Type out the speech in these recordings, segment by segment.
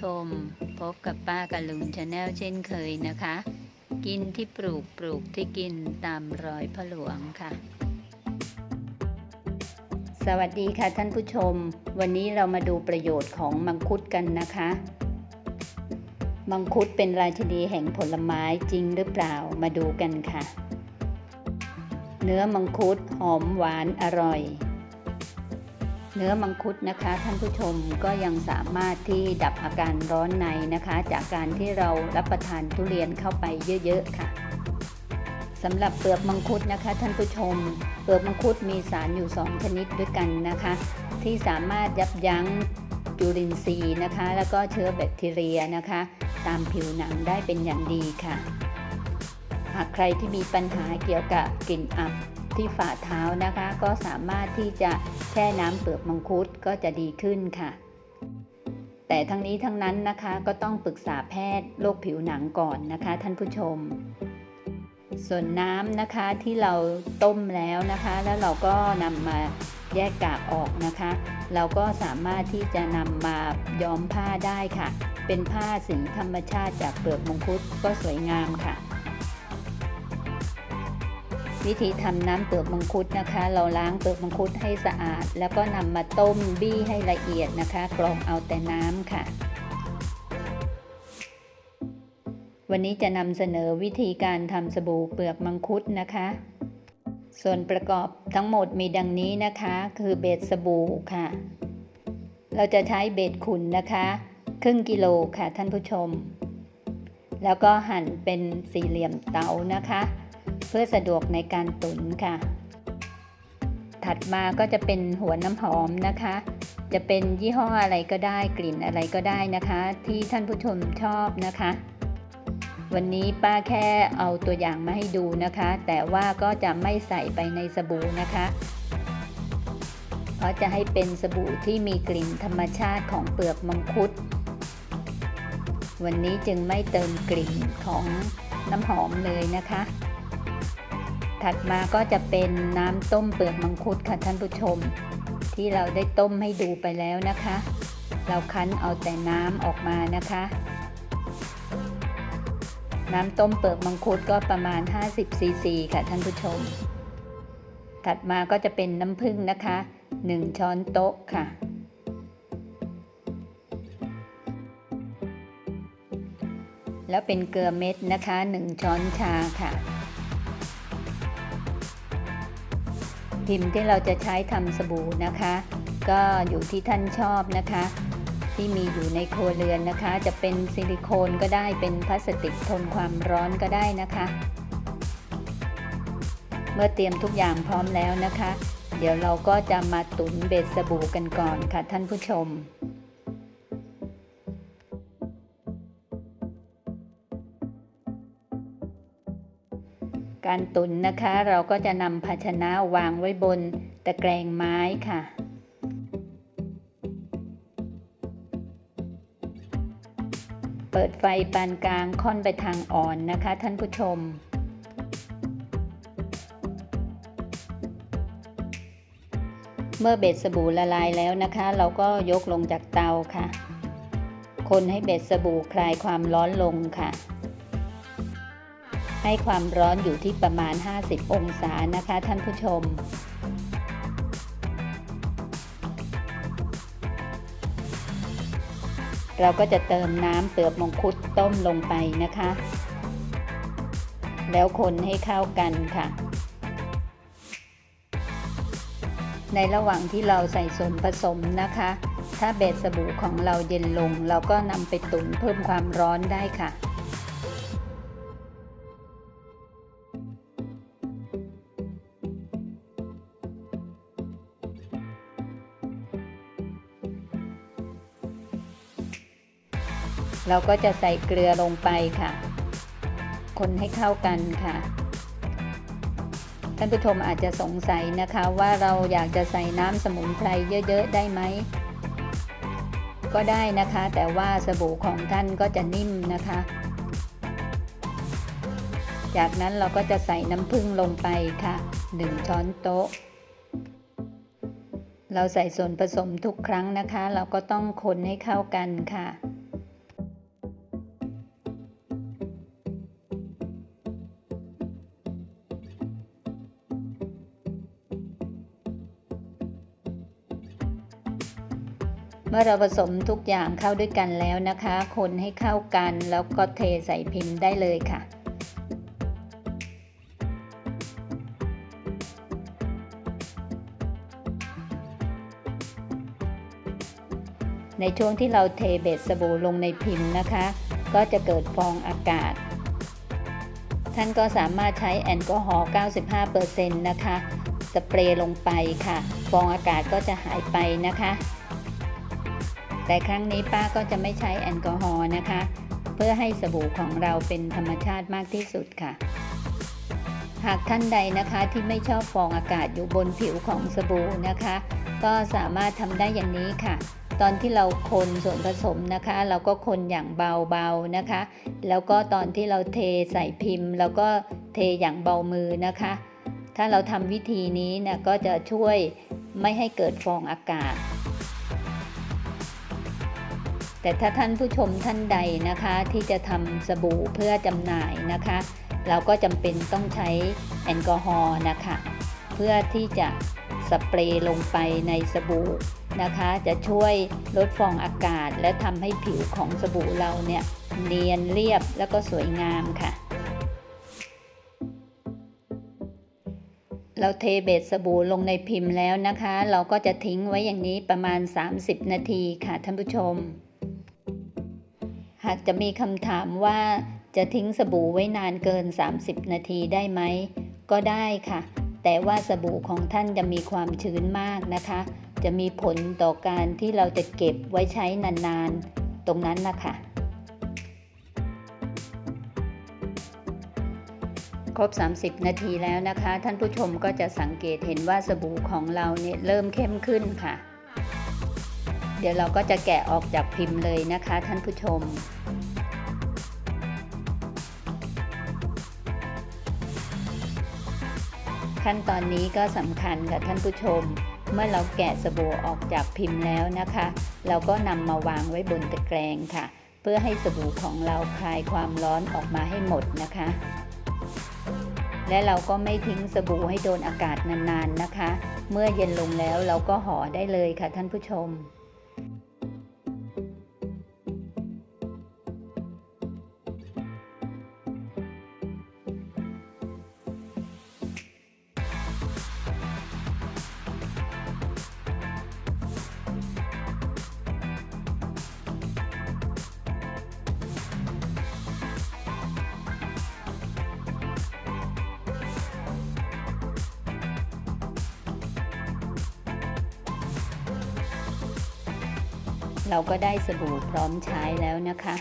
ชม พบกับป้ากับลุงชาแนลเช่นเคยนะคะ กินที่ปลูกปลูกที่กินตามรอยพระหลวงค่ะ สวัสดีค่ะท่านผู้ชม วันนี้เรามาดูประโยชน์ของมังคุดกันนะคะ มังคุดเป็นราชินีแห่งผลไม้จริงหรือเปล่ามาดูกันค่ะ เนื้อมังคุดหอมหวานอร่อย เนื้อมังคุดนะคะท่านผู้ชมก็ยังสามารถที่ดับอาการร้อนในนะคะ จากการที่เรารับประทานทุเรียนเข้าไปเยอะๆค่ะสำหรับเปลือกมังคุดนะคะท่านผู้ชม เปลือกมังคุดมีสารอยู่ 2 ชนิดด้วยกันนะคะ ที่สามารถยับยั้งจุลินทรีย์นะคะ แล้วก็เชื้อแบคทีเรียนะคะ ตามผิวหนังได้เป็นอย่างดีค่ะ หากใครที่มีปัญหาเกี่ยวกับกลิ่นอับ ที่ฝ่าเท้านะคะ ก็สามารถที่จะแช่น้ำเปลือกมังคุดก็จะดีขึ้นค่ะ แต่ทั้งนี้ทั้งนั้นนะคะก็ต้องปรึกษาแพทย์โรคผิวหนังก่อนนะคะ ท่านผู้ชม ส่วนน้ำนะคะที่เราต้มแล้วนะคะ แล้วเราก็นำมาแยกกากออกนะคะ เราก็สามารถที่จะนำมาย้อมผ้าได้ค่ะ เป็นผ้าสีธรรมชาติจากเปลือกมังคุดก็สวยงามค่ะ วิธีทำน้ำเปลือกมังคุดนะคะ เราล้างเปลือกมังคุดให้สะอาด แล้วก็นำมาต้มบี้ให้ละเอียดนะคะ กรองเอาแต่น้ำค่ะ วันนี้จะนำเสนอวิธีการทำสบู่เปลือกมังคุดนะคะ ส่วนประกอบทั้งหมดมีดังนี้นะคะ คือเบสสบู่ค่ะ เราจะใช้เบสขุนนะคะ ครึ่งกิโลค่ะท่านผู้ชม แล้วก็หั่นเป็นสี่เหลี่ยมเต๋านะคะ เพื่อสะดวกในการตุ๋นค่ะ ถัดมาก็จะเป็นหัวน้ำหอมนะคะ จะเป็นยี่ห้ออะไรก็ได้กลิ่นอะไรก็ได้นะคะ ที่ท่านผู้ชมชอบนะคะ วันนี้ป้าแค่เอาตัวอย่างมาให้ดูนะคะ แต่ว่าก็จะไม่ใส่ไปในสบู่นะคะเพราะจะให้เป็นสบู่ที่มีกลิ่นธรรมชาติของเปลือกมังคุด วันนี้จึงไม่เติมกลิ่นของน้ำหอมเลยนะคะ ถัดมาก็จะเป็นน้ำต้มเปลือกมังคุดค่ะท่านผู้ชม ที่เราได้ต้มให้ดูไปแล้วนะคะ เราคั้นเอาแต่น้ำออกมานะคะ น้ำต้มเปลือกมังคุดก็ประมาณ 50ซีซีค่ะท่านผู้ชม ถัดมาก็จะเป็นน้ำผึ้งนะคะ 1 ช้อนโต๊ะค่ะแล้วเป็นเกลือเม็ดนะคะ 1 ช้อนชาค่ะ พิมพ์ที่เราจะใช้ทำสบู่นะคะ ก็อยู่ที่ท่านชอบนะคะ ที่มีอยู่ในครัวเรือนนะคะ จะเป็นซิลิโคนก็ได้เป็นพลาสติกทนความร้อนก็ได้นะคะ เมื่อเตรียมทุกอย่างพร้อมแล้วนะคะ เดี๋ยวเราก็จะมาตุ๋นเบ็ดสบู่กันก่อนค่ะท่านผู้ชม การตุ๋นนะคะ เราก็จะนำภาชนะวางไว้บนตะแกรงไม้ค่ะ เปิดไฟปานกลางค่อนไปทางอ่อนนะคะ ท่านผู้ชมเมื่อเบ็ดสบู่ละลายแล้วนะคะ เราก็ยกลงจากเตาค่ะ คนให้เบ็ดสบู่คลายความร้อนลงค่ะ ให้ความร้อนอยู่ที่ประมาณ 50 องศานะคะ ท่านผู้ชม เราก็จะเติมน้ำเปลือกมงคุดต้มลงไปนะคะ แล้วคนให้เข้ากันค่ะ ในระหว่างที่เราใส่ส่วนผสมนะคะ ถ้าเบสสบู่ของเราเย็นลง เราก็นำไปตุ๋นเพิ่มความร้อนได้ค่ะ เราก็จะใส่เกลือลงไปค่ะ คนให้เข้ากันค่ะ ท่านผู้ชมอาจจะสงสัยนะคะว่าเราอยากจะใส่น้ำสมุนไพรเยอะๆได้ไหม ก็ได้นะคะ แต่ว่าสบู่ของท่านก็จะนิ่มนะคะ จากนั้นเราก็จะใส่น้ำผึ้งลงไปค่ะ 1 ช้อนโต๊ะเราใส่ส่วนผสมทุกครั้งนะคะ เราก็ต้องคนให้เข้ากันค่ะ เมื่อเราผสมทุกอย่างเข้าด้วยกันแล้วนะคะ คนให้เข้ากันแล้วก็เทใส่พิมพ์ได้เลยค่ะ ในช่วงที่เราเทเบสสบู่ลงในพิมพ์นะคะ ก็จะเกิดฟองอากาศ ท่านก็สามารถใช้แอลกอฮอล์ 95%นะคะ สเปรย์ลงไปค่ะ ฟองอากาศก็จะหายไปนะคะ แต่ครั้งนี้ป้าก็จะไม่ใช้แอลกอฮอล์นะคะ เพื่อให้สบู่ของเราเป็นธรรมชาติมากที่สุดค่ะ หากท่านใดนะคะที่ไม่ชอบฟองอากาศอยู่บนผิวของสบู่นะคะ ก็สามารถทำได้อย่างนี้ค่ะตอนที่เราคนส่วนผสมนะคะ เราก็คนอย่างเบาๆนะคะ แล้วก็ตอนที่เราเทใส่พิมพ์เราก็เทอย่างเบามือนะคะ ถ้าเราทำวิธีนี้นะก็จะช่วยไม่ให้เกิดฟองอากาศ แต่ถ้าท่านผู้ชมท่านใดนะคะที่จะทำสบู่เพื่อจำหน่ายนะคะ เราก็จำเป็นต้องใช้แอลกอฮอล์นะคะ เพื่อที่จะสเปรย์ลงไปในสบู่นะคะ จะช่วยลดฟองอากาศ และทำให้ผิวของสบู่เราเนี่ยเนียนเรียบแล้วก็สวยงามค่ะ เราเทเบสสบู่ลงในพิมพ์แล้วนะคะ เราก็จะทิ้งไว้อย่างนี้ประมาณ 30 นาทีค่ะท่านผู้ชมากจะมีคำถามว่าจะทิ้งสบู่ไว้นานเกิน 30 นาทีได้ไหม ก็ได้ค่ะ แต่ว่าสบู่ของท่านจะมีความชื้นมากนะคะ จะมีผลต่อการที่เราจะเก็บไว้ใช้นานๆ ตรงนั้นนะคะครบ 30 นาทีแล้วนะคะ ท่านผู้ชมก็จะสังเกตเห็นว่าสบู่ของเราเนี่ยเริ่มเข้มขึ้นค่ะ เดี๋ยวเราก็จะแกะออกจากพิมพ์เลยนะคะท่านผู้ชม ขั้นตอนนี้ก็สำคัญค่ะท่านผู้ชม เมื่อเราแกะสบู่ออกจากพิมพ์แล้วนะคะ เราก็นำมาวางไว้บนตะแกรงค่ะ เพื่อให้สบู่ของเราคลายความร้อนออกมาให้หมดนะคะและเราก็ไม่ทิ้งสบู่ให้โดนอากาศนานๆนะคะ เมื่อเย็นลงแล้วเราก็ห่อได้เลยค่ะท่านผู้ชม เราก็ได้สบู่พร้อมใช้แล้วนะคะ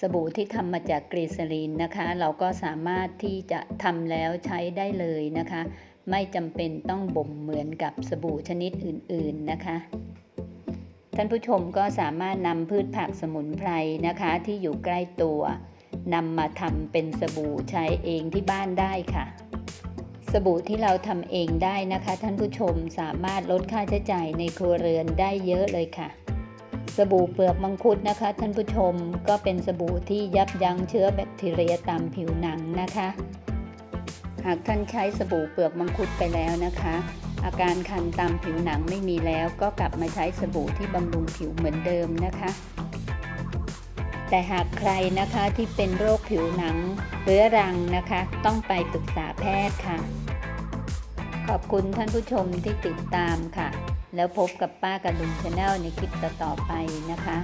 สบู่ที่ทำมาจากกรีซาลีนนะคะ เราก็สามารถที่จะทำแล้วใช้ได้เลยนะคะ ไม่จำเป็นต้องบ่มเหมือนกับสบู่ชนิดอื่นๆนะคะ ท่านผู้ชมก็สามารถนำพืชผักสมุนไพรนะคะที่อยู่ใกล้ตัวนำมาทำเป็นสบู่ใช้เองที่บ้านได้ค่ะ สบู่ที่เราทำเองได้นะคะ ท่านผู้ชมสามารถลดค่าใช้จ่ายในครัวเรือนได้เยอะเลยค่ะ สบู่เปลือกมังคุดนะคะ ท่านผู้ชมก็เป็นสบู่ที่ยับยั้งเชื้อแบคทีเรียตามผิวหนังนะคะ หากท่านใช้สบู่เปลือกมังคุดไปแล้วนะคะ อาการคันตามผิวหนังไม่มีแล้ว ก็กลับมาใช้สบู่ที่บำรุงผิวเหมือนเดิมนะคะ แต่หากใครนะคะที่เป็นโรคผิวหนังเรื้อรังนะคะ ต้องไปปรึกษาแพทย์ค่ะ ขอบคุณท่านผู้ชมที่ติดตามค่ะ แล้วพบกับป้ากับลุงชาแนลในคลิปต่อๆไปนะคะ